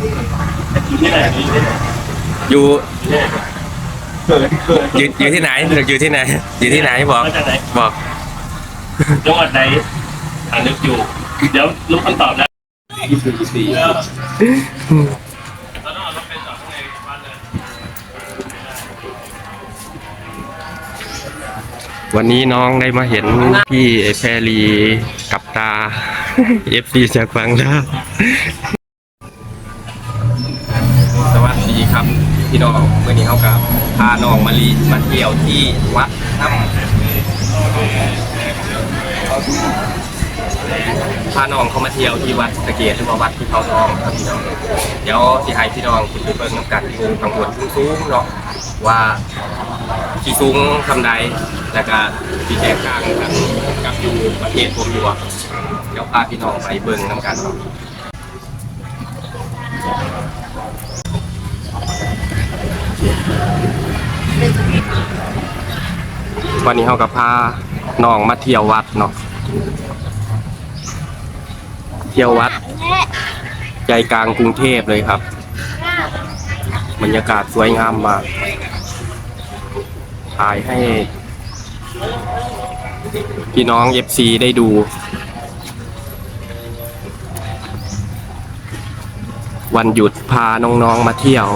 อยู่ที่ไหนอยู่ที่ไหนอยู่เขินเขินอยู่อยู่ที่ไหนอยู่ที่ไหน อยู่ที่ไหนบอกมาจากไหนบอกจังหวัดไหนอ่านึกอยู่ เดี๋ยวรู้คำตอบแล้วยี่สิบสี่แล้วต้องเอารถไปจอดข้างในบ้านเลยวันนี้น้องได้มาเห็นพี่แพรลีกับตาเอฟซีจากฟังดาว พี่น้องเมื่อนี้เขากับพาน้องมาลีมาเที่ยวที่วัดถ้ำพาน้องเขามาเที่ยวที่วัดสะเกตหรือว่าวัดที่เขาทองครับพี่น้องเดี๋ยวสิให้พี่น้องคุณไปเบิ่งน้ำกันอยู่ข้างบนสูงๆเนาะว่าที่สูงทำใดแล้วก็ที่แตกต่างกันกับอยู่ประเทศผมอยู่เดี๋ยวพาพี่น้องไปเบิ่งน้ำกันเนาะ วันนี้เขากับพาน้องมาเที่ยววัดเนาะเที่ยววัด ใจกลางกรุงเทพเลยครับ บรรยากาศสวยงามมากถ่ายให้ พี่น้อง FC ได้ดูวันหยุดพาน้องๆมาเที่ยว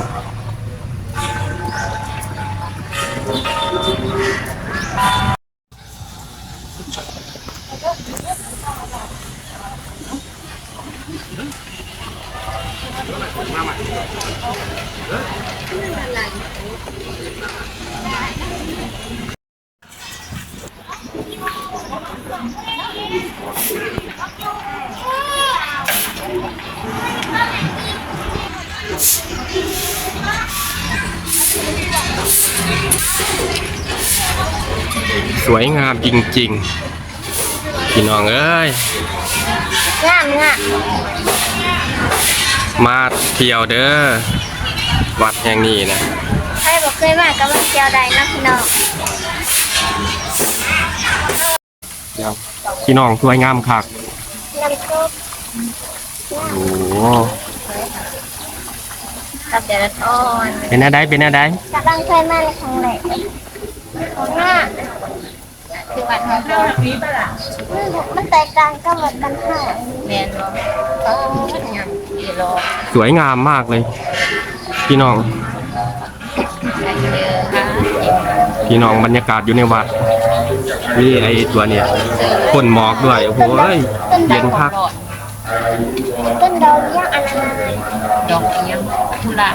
สวยงามจริงๆ พี่น้องเอ้ย งามงามมาเที่ยวเด้อ วัดแห่งนี้นะใครบอกเคยมากับมาเที่ยวใดนะพี่น้องเดี๋ยวพี่น้องสวยงามคักน้ำซุปโอ้โหกับเดลทอนเป็นอะไรเป็นอะไรกำลังเคยมาในครั้งแรกของหน้า คือวันของเราปีปะล่ะมันแตกต่างกับวัดบันท่าแมนบ่เออยังอีโลสวยงามมากเลย พี่น้องได้เจอค่ะพี่น้องบรรยากาศอยู่ในวัดนี่ไอตัวเนี่ยพ่นหมอกด้วยโอ้โหยเย็นพักต้นดาวย่างอนามัยดอกเอี้ยงทุระ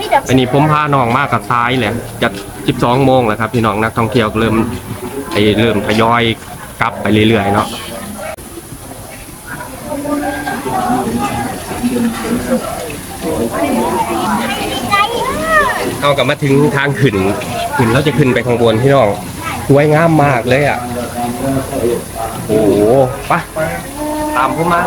นี่ดอกอันนี้ผมพาน้องมากกับซ้ายแหละจะ12โมงแล้วครับ พี่น้องนักท่องเที่ยวก็เริ่มไอ เริ่มทยอยกลับไปเรื่อยๆเนาะเอากลับมาถึงทางขึ้นขึ้นแล้วจะขึ้นไปข้างบนพี่น้องสวยงามมากเลยอะ โอ้โหไปตามผมมา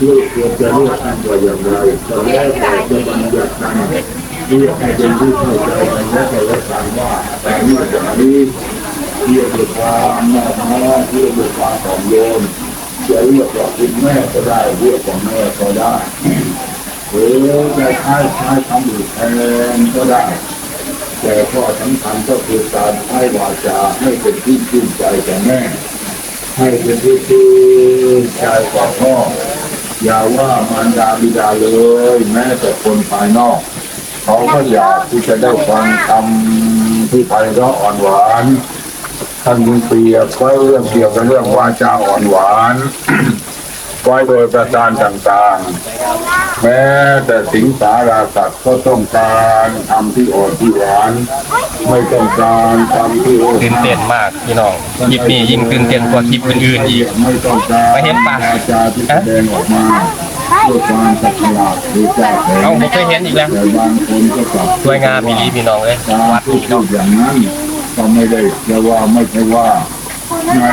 ลูกควรจะเลือกท่านว่าอย่างไรตอนแรกเราจะบัญญัติกันเรียกให้เป็นผู้เข้าใจกันและเข้าใจกันว่าแต่เมื่ออย่างนี้เรียกด้วยความนอบน้อมเรียกด้วยความถ่อมโยนจะเรียกว่าคุณแม่ก็ได้เรียกว่าแม่ก็ได้หรือจะใช้ใช้คำอื่นแทนก็ได้แต่ข้อสำคัญก็คือการให้วาจาให้เป็นที่ชื่นใจแก่แม่ให้เป็นที่ชื่นใจกว่าพ่อ อย่าว่ามารดาบิดาเลย แม้แต่คนภายนอก เขาก็อยากที่จะได้ฟังคำที่ไพเราะอ่อนหวานท่านยิงเปรียบไว้เรื่องเกี่ยวกับเรื่องวาจาอ่อนหวานไว้โดยประการต่างๆ แม้แต่สิงสาราสัตว์ก็ต้องการทำที่อ่อนที่หวานไม่ต้องการทำที่โอ้ตื่นเต้นมากพี่น้องคลิปนี้ยิ่งตื่นเต้นกว่าคลิปอื่นๆอีกไม่ต้องการไม่เห็นปะวาจาที่แสดงออกมาด้วยความสัตย์หลักหรือแก้แค้นเอ้าผมเคยเห็นอีกแล้วแต่บางคนก็กลับสวยงามมีลีพี่น้องเอ้ยตาวัดพูดพี่น้องอย่างนั้นก็ไม่ได้จะว่าไม่ใช่ว่าใน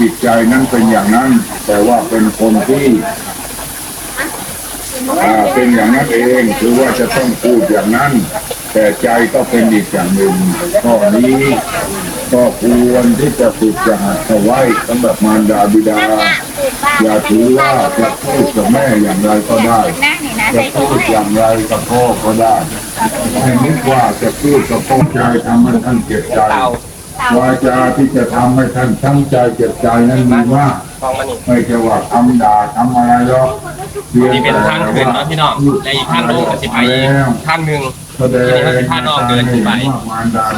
จิตใจนั้นเป็นอย่างนั้น แต่ว่าเป็นคนที่ อ่าเป็นอย่างนั้นเองคือว่าจะต้องพูดอย่างนั้น แต่ใจก็เป็นอีกอย่างหนึ่งข้อนี้ก็ควรที่จะฝึกจะหัดเอาไว้สำหรับมารดาบิดา อย่าถือว่าจะพูดกับแม่อย่างไรก็ได้จะพูดอย่างไรกับพ่อก็ได้ให้นึกว่าจะพูดกับพ่อใจทำให้ท่านเจ็บใจวาจาที่จะทำให้ท่านทั้งใจเจ็บใจนั้นมีมาไม่ใช่ว่าทำด่าทำอะไรหรอก นี่เป็นทางขึ้นเนาะพี่น้องและอีกทางหนึงก็สิไปอีกทางหนึงแสดงทีนี้เขาสิพาน้องเดินขึ้นไป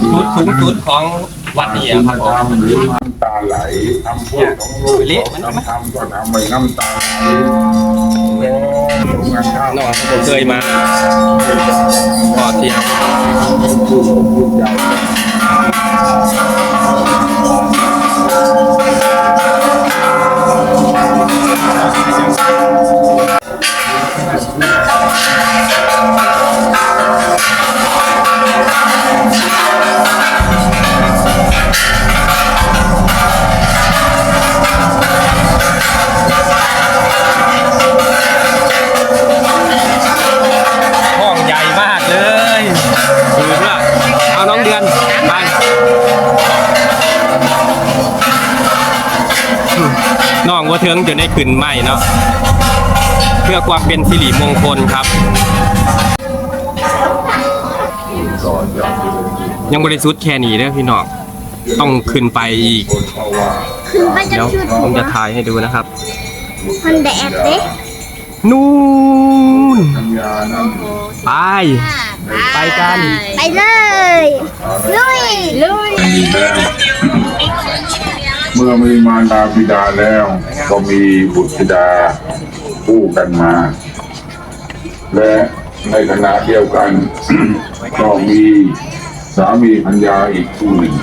จุดสูงสุดของวัดนี้อะครับผมน้ำตาไหลทำพูดของลูกน้ำทำก็ทำให้น้ำตาน้องผมเคยมาก่อเที่ยว เทิงจะได้ขึ้นใหม่เนาะเพื่อความเป็นสิริมงคลครับ ยังบริสุทธิ์แค่นี้เด้อพี่น้องต้องขึ้นไปอีกคนเขาว่าคือมันจะเดี๋ยวชุดผมจะถ่ายให้ดูนะครับ มันแดดเด้นู่นน้ำยานั่นไป ไปกัน ไปเลย ลุย ลุย เมื่อมีมารดาบิดาแล้ว ก็มีบุตรธิดาคู่กันมา และในขณะเดียวกัน ก็มีสามีพัญญาอีกคู่หนึ่ง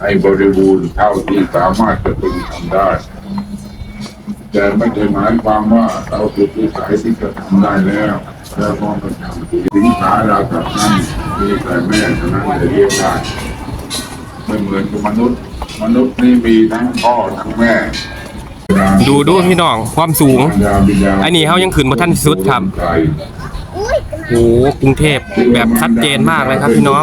ให้บริบูรณ์เท่าที่สามารถจะพึงทำได้ แต่ไม่ใช่หมายความว่าเราสุดวิสัยที่จะทำได้แล้วแล้วก็มันทำสินค้าเรากับนั้นมีแต่แม่เท่านั้นจะเรียกได้ ไม่เหมือนกับมนุษย์ มนุษย์นี่มีทั้งพ่อทั้งแม่ดูดูพี่น้องความสูง อันนี้เขายังขึ้นมาท่านสุดครับโอ้กรุงเทพแบบชัดเจนมากเลยครับพี่น้อง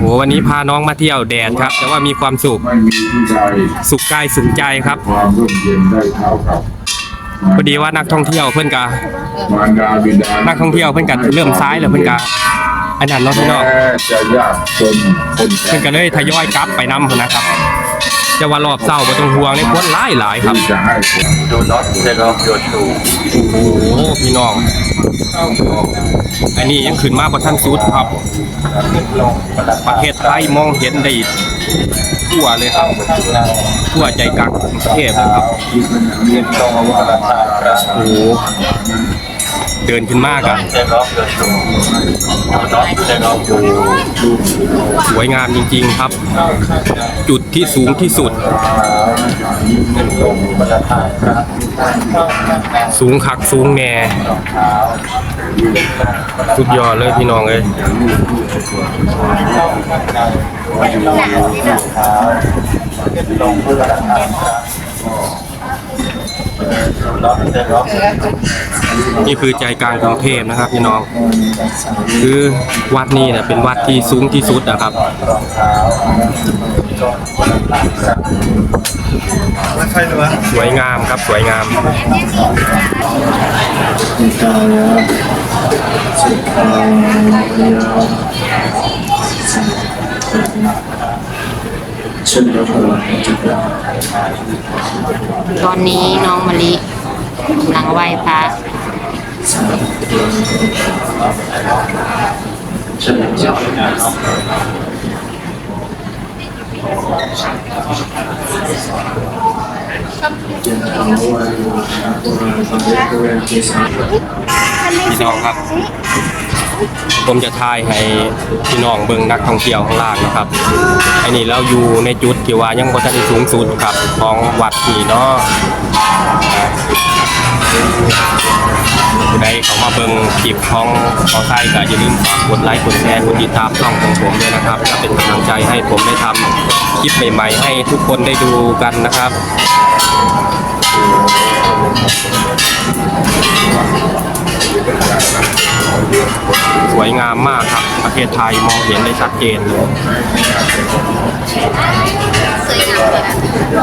โอ้โหวันนี้พาน้องมาเที่ยวแดดครับ แต่ว่ามีความสุขสุขกายสุขใจครับพอดีว่านักท่องเที่ยวเพื่อนกานักท่องเที่ยวเพื่อนกะเริ่มซ้ายแล้วเพื่อนกะ อันนั้นเนาะพี่น้องแม้จะยากจนคนเพื่อนก็เลยทยอยกลับไปนำนะครับจะว่ารอบเศร้าบ่ต้องห่วงเลยคนหลายหลายๆครับ ที่จะให้คนโอ้โหพี่น้อง อันนี้ยังขึ้นมาบนท่านสุดครับ ประเทศไทยมองเห็นได้ทั่วเลยครับทั่วใจกลางกรุงเทพเลยครับที่เป็นอย่างนี้ต้องมาว่าราคาโอ้โห เดินขึ้นมากอะสวยงามจริง ๆ ครับ จุดที่สูงที่สุด สูงคักสูงแน่สุดยอดเลยพี่น้องเอ้ย นี่คือใจกลางกรุงเทพนะครับพี่น้อง คือวัดนี้เนี่ยเป็นวัดที่สูงที่สุดนะครับสวยงามครับสวยงามตอนนี้น้องมะลิ กำลังไหว้พระพี่น้องครับ ผมจะทายให้พี่น้องเบิ่งนักท่องเที่ยวข้างล่างนะครับอันนี้เราอยู่ในจุดที่ว่ายังบ่ทันได้สูงสุดครับของวัดนี่เนาะ ผู้ใดเขามาเบิ่งคลิปของขอไทยก็อย่าลืมฝากกดไลค์กดแชร์กดติดตามช่องของผมด้วยนะครับจะเป็นกำลังใจให้ผมได้ทำคลิปใหม่ๆ ให้ทุกคนได้ดูกันนะครับสวยงามมากครับ ประเทศไทยมองเห็นได้ชัดเจนเลยสวยงามเลย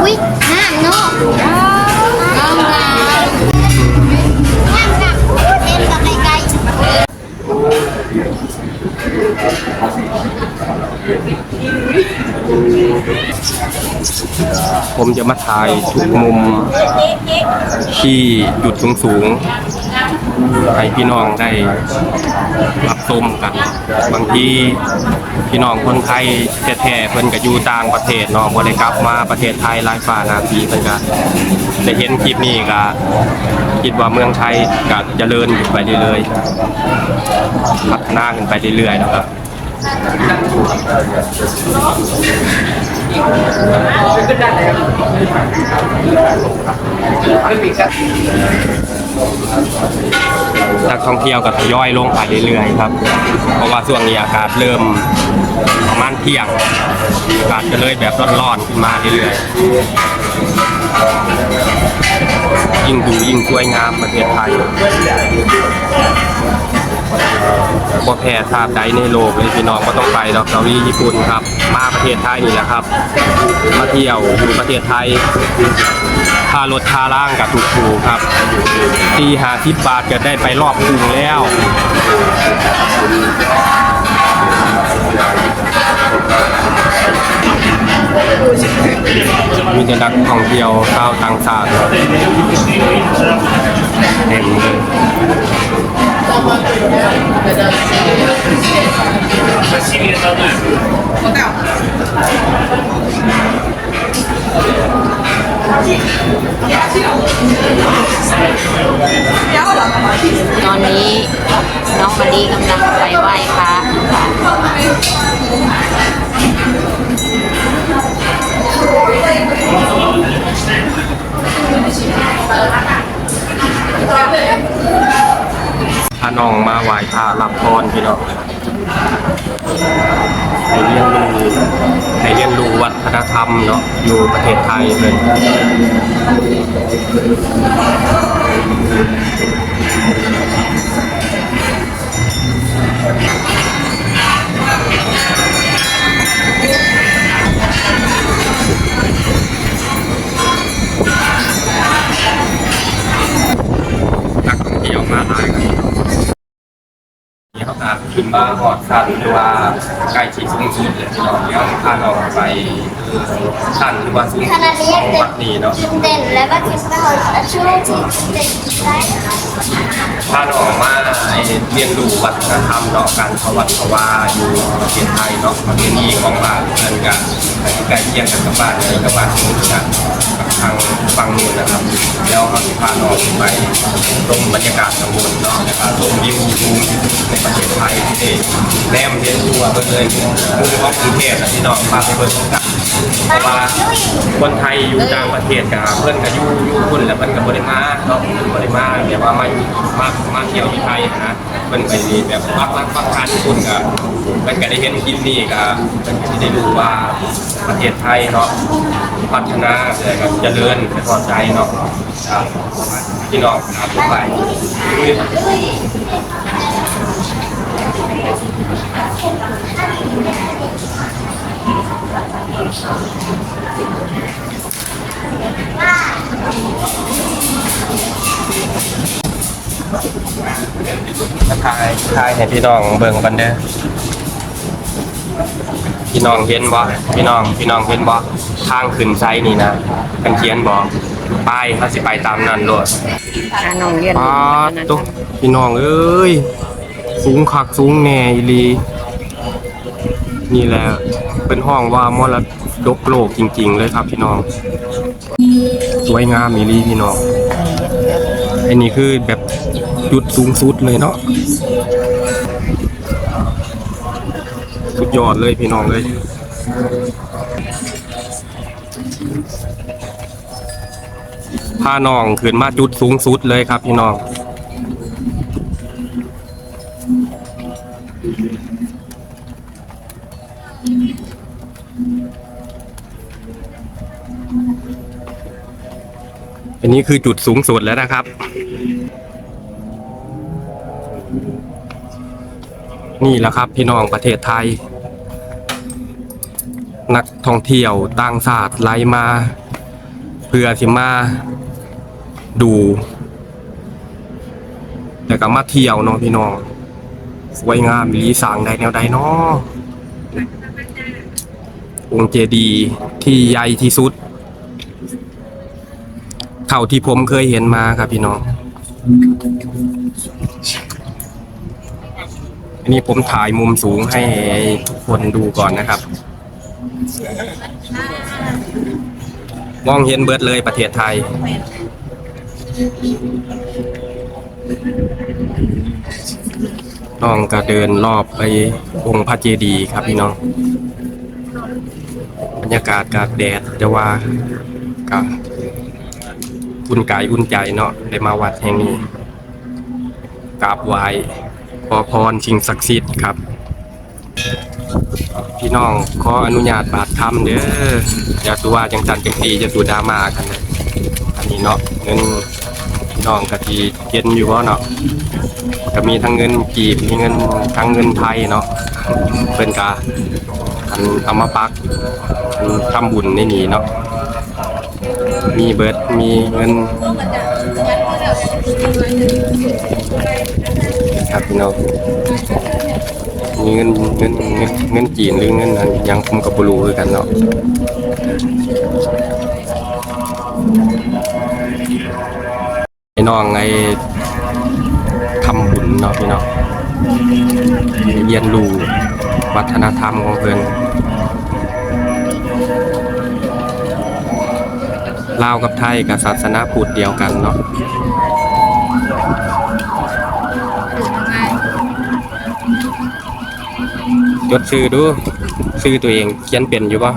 อุ้ยงามเนาะ ผมจะมาถ่ายทุกมุมที่จุดสูงๆ ให้พี่น้องได้รับชมกัน บางทีพี่น้องคนไทยแท้ๆเพิ่นก็อยู่ต่างประเทศเนาะบ่ได้กลับมาประเทศไทยหลายฝ่านาทีเพิ่นก็ได้เห็นคลิปนี้ก็คิดว่าเมืองไทยก็เจริญไปเรื่อยๆพัฒนาขึ้นไปเรื่อยๆนะครับนั นักท่องเที่ยวก็ทยอยลงไปเรื่อยๆครับ เพราะว่าช่วงนี้อากาศเริ่มประมาณเที่ยงอากาศจะเลยแบบร้อนๆขึ้นมาเรื่อยๆยิ่งดูยิ่งสวยงามประเทศไทยบ่แพ้ทาบใดในโลกเลยพี่น้องก็ต้องไปดอกเกาหลีญี่ปุ่นครับ มาประเทศไทยนี่แหละครับ มาเที่ยวอยู่ประเทศไทย ค่ารถค่าล่างกับถูกๆครับตีหาทิบบาทก็ได้ไปรอบกรุงแล้วมีแต่นักท่องเที่ยวชาวต่างชาติเต็มเลย ตอนนี้น้องมะลิกำลังไปไหว้พระค่ะพาน้องมาไหว้พระรับพรพี่น้อง ให้เรียนรู้ให้เรียนรู้วัฒนธรรมเนาะอยู่ประเทศไทยเลย ขึ้นมาหอดสั้นหรือว่าใกล้ชิดสูงสุดเลยพี่น้องเดี๋ยวพาน้องไปสั้นหรือว่าสูงขสุดณะนี้ของเป็นวัดนี้เนาะจุดเด่นและก็จุดประสงค์ช่วงที่เด่นได้พาน้องมาเรียนรู้วัฒนธรรมเนาะการเขาวัดเขาว่าอยู่ประเทศไทยเนาะประเพณีของบ้านเพื่อนกันใกล้เคียงกันกับบ้านนี้กับบ้านนู้นกันกับทางฝั่งนู้นนะครับ แล้วเขาจะพาน้องไปชมบรรยากาศข้างบนเนาะนะครับชมวิวภูในประเทศไทยที่แนมเห็นตัวเพื่อนเลยมุมของกรุงเทพนะที่น้องพาไปเบิ่งกันเพราะว่าคนไทยอยู่ต่างประเทศกับเพื่อนก็อยู่อยู่คุณแล้วเพื่อนกับบริมาเนาะบริมาแบบว่ามาอยู่มามาเที่ยวที่ไทยนะเพื่อนไปนี่แบบพักรักพักทานญี่ปุ่นกับเพื่อนก็ได้เห็นคลิปนี้กับเพื่อนก็สิได้รู้ว่าประเทศไทยเนาะพัฒนาเลยครับเจริญไปพอใจเนาะครับพี่น้องครับไปมา ถ่ายถ่ายให้พี่น้องเบิ่งกันเด้อพี่น้องเห็นบ่พี่น้องพี่น้องเห็นบ่ทางขึ้นไซนี่นะกันเขียนบ่ป้ายเขาสิไปตามนั้นโลดพาน้องเรียนป้ารู้วัฒนธรตุ๊รมพี่น้องเอ้ยสูงคักสูงแน่อีหลีนี่แหละเป็นห้องว่ามร ดกโลกจริง ๆ เลยครับพี่น้อง สวยงามอีลีพี่น้องอันนี้คือแบบจุดสูงสุดเลยเนาะสุดยอดเลยพี่น้องเลยพาน้องขึ้นมาจุดสูงสุดเลยครับพี่น้อง อันนี้คือจุดสูงสุดแล้วนะครับ นี่แหละครับพี่น้องประเทศไทย นักท่องเที่ยวต่างชาติไหลมา เพื่อสิมาดูแล้วก็มาเที่ยวเนาะพี่น้องสวยงามลีสางใดแนวใดเนาะองค์เจดีย์ที่ใหญ่ที่สุด เท่าที่ผมเคยเห็นมาครับพี่น้อง อันนี้ผมถ่ายมุมสูงให้ทุกคนดูก่อนนะครับ มองเห็นเบิดเลยประเทศไทย น้องก็เดินรอบไปองค์พระเจดีย์ครับพี่น้อง บรรยากาศกาดแดดจะว่าก็ อุ่นกายอุ่นใจเนาะได้มาวัดแห่งนี้กราบไหว้ขอพรสิ่งศักดิ์สิทธิ์ครับ พี่น้องขออนุญาตบาดคำเด้ออย่าตัวจังสันจังสีจะตัวดราม่ากันเลยอันนี้เนาะเงินพี่น้องกะทีเย็นอยู่ว่าเนาะก็มีทั้งเงินกีบมีเงินทั้งเงินไทยเนาะเป็นกาอันเอามาปักอันทำบุญในนี้เนาะ มีเบิร์ดมีเงินครับพี่น้องมีเงินเงินเงินเงินจีนหรือเงินยังผมกับบรูคือกันเนาะไอ้น้องไอ้ทำบุญเนาะพี่น้องเรียนรู้วัฒนธรรมของเพิ่น ลาวกับไทยกับศาสนาพุทธเดียวกันเนาะจดซื้อดูซื้อตัวเองเขียนเป็นอยู่ปะ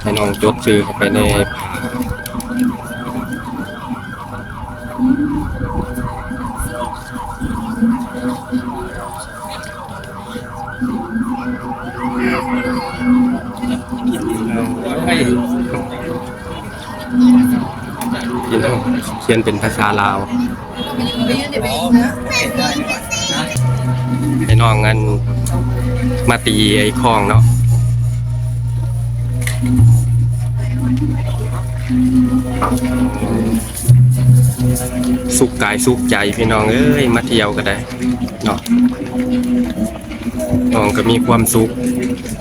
ให้น้องจดซื้อเข้าไปในเขียนเป็นภาษาลาวให้น้องงันมาตีไอ้คลองเนาะสุขกายสุขใจพี่น้องเอ้ยมาเที่ยวก็ได้เนาะน้องก็มีความสุข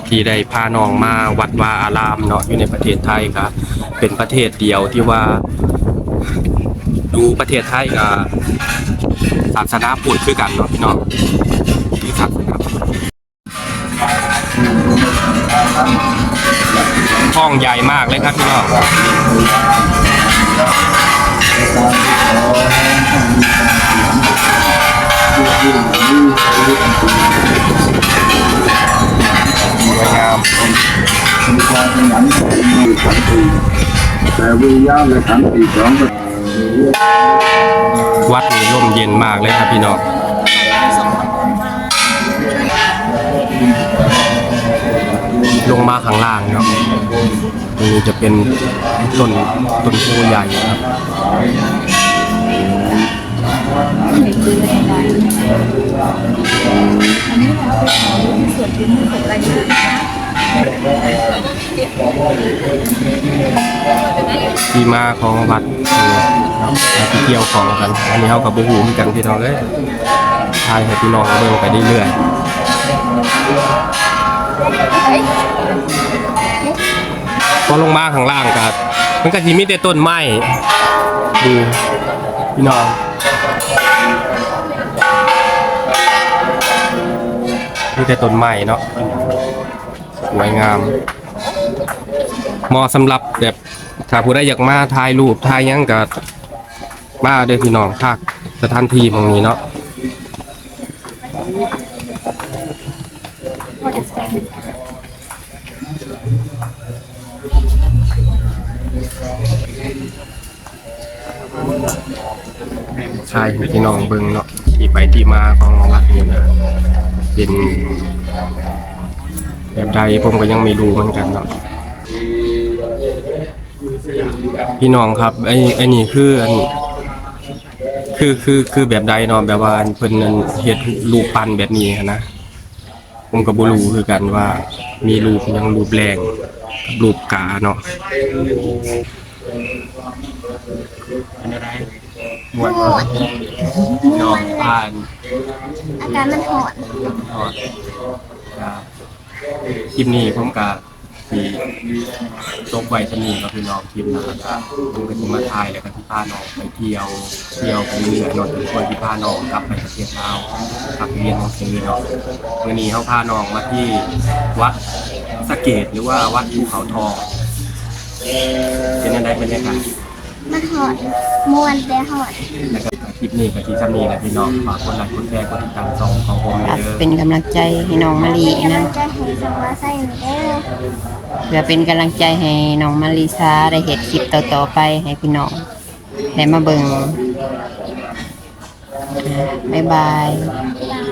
ที่ได้พาน้องมาวัดวาอารามเนาะอยู่ในประเทศไทยครับเป็นประเทศเดียวที่ว่า ดูประเทศไทยกับศาสนาพุทธคือกันเนาะพี่น้องที่ศาสนาพุทธห้องใหญ่มากเลยครับพี่น้องสวยงามมีความขยันมีขันติแต่วิญญาณและขันติสองก็ วัดนี่ร่มเย็นมากเลยครับพี่น้องลงมาข้างล่างครับนี่จะเป็นต้นต้นโพใหญ่ครับอันนี้เราเป็นส่วนที่มีของรายการนะคะ ที่มาของวัดครับที่เที่ยวของกัน อันนี้เขากับบูฮูมกันพี่น้องเอ้ยทายให้พี่น้องเบิ่งไปเรื่อยๆพอลงมาข้างล่างกับมันก็สิมีแต่ต้นไม้ดูพี่น้องมีแต่ต้นไม้เนาะสวยงาม เหมาะสำหรับแบบถ้าผู้ใดอยากมาถ่ายรูปถ่ายหยังก็มาเด้อพี่น้องภาคสถานที่ตรงนี้เนาะใช่พี่น้องเบิ่งเนาะที่ไปที่มาของวัดนี้นะเป็นแบบใดผมก็ยังไม่รู้เหมือนกันเนาะ พี่น้องครับไอ้ไอ้นี่คืออันคือคือคือแบบใดเนาะแบบว่าอันเพิ่นนั่นเฮ็ดรูปปั้นแบบนี้นะผมก็บ่รู้คือกันว่า มีรูปหยังรูปแรงกับรูปกาเนาะเป็นอะไรมวนหมดน้องอ่านอาการมันหอนทอดครับคลิปนี้ผมก็ สิจบไว้จะมีกับพี่น้องคลิปนะครับผมก็สิมาถ่ายแล้วก็ที่พาน้องไปเที่ยวเที่ยวไปเรื่อยๆเนาะทุกคนที่พาน้องกลับไปประเทศลาวกลับไปเรียนหนังสือเนาะวันนี้เขาพาน้องมาที่วัดสะเกตหรือว่าวัดภูเขาทองเป็นยังไงบรรยากาศมันหอนมวนแต่หอนแล้วก็คลิปนี้กับที่จะมีนะพี่น้องฝากคนไลค์คนแชร์กดติดตามช่องของผมเลยเด้อเป็นกำลังใจให้น้องมะลิกำลันะงใจให้สมาใส่เด้อ เพื่อเป็นกำลังใจให้น้องมาริซาได้เห็นคลิปต่อๆไปให้พี่น้องได้มาเบิ่งอะบ๊ายบายบ๊ายบาย